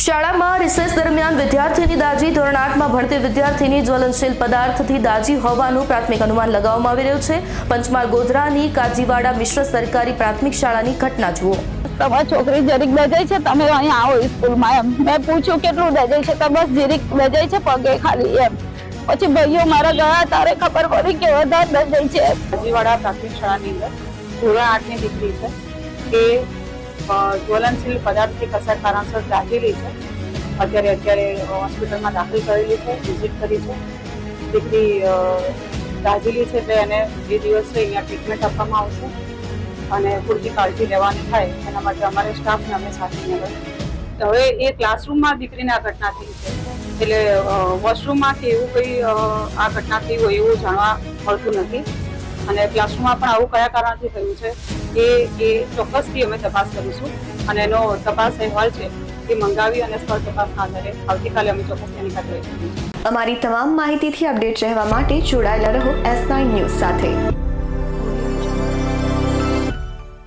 શાળામાં રિસેસ દરમિયાન વિદ્યાર્થીની દાજી ધોરણ આઠમાં ભણતી વિદ્યાર્થીની જ્વલનશીલ પદાર્થથી દાજી હોવાનું પ્રાથમિક અનુમાન લગાવવામાં આવી રહ્યું છે. પંચમહાલ ગોધરાની કાજીવાડા મિશ્ર સરકારી પ્રાથમિક શાળાની ઘટના જુઓ. તમારી છોકરી જરીક દજાઈ છે તમે અહીંયા આવો સ્કૂલમાં એમ. મેં પૂછ્યું કેટલું દજાઈ છે તો બસ જરીક દજાઈ છે પગે ખાલી એમ. પછી ભાઈઓ મારા ગયા તારે ખબર પડી કે વધારે દજાઈ છે. કાજીવાડા પ્રાથમિક શાળાની અંદર ધોરણ આઠની દીકરી છે એ જ્વલનશીલ પદાર્થથી કસાય કારણસર દાઝેલી છે. અત્યારે અત્યારે હોસ્પિટલમાં દાખલ કરેલી છે, વિઝિટ કરી છે. દીકરી દાઝેલી છે એટલે એને બે દિવસે અહીંયા ટ્રીટમેન્ટ આપવામાં આવશે અને પૂરતી કાળજી લેવાની થાય એના માટે અમારે સ્ટાફને અમે સાથે મેળવ્યો હવે એ ક્લાસરૂમમાં દીકરીને આ ઘટના થઈ છે. એટલે વોશરૂમમાં કે એવું કંઈ આ ઘટના થઈ હોય એવું જાણવા મળતું નથી. અને ક્લાસરૂમમાં પણ આવું કયા કારણથી થયું છે એ એ ચોક્કસથી અમે તપાસ કરીશું. અને એનો તપાસ અહેવાલ છે એ મંગાવી અને સ્થળ તપાસના આધારે આવતીકાલે અમે ચોક્કસ તેની કાર્યવાહી અમારી તમામ માહિતીથી અપડેટ રહેવા માટે જોડાયેલા રહો એસ નાઇન ન્યૂઝ સાથે.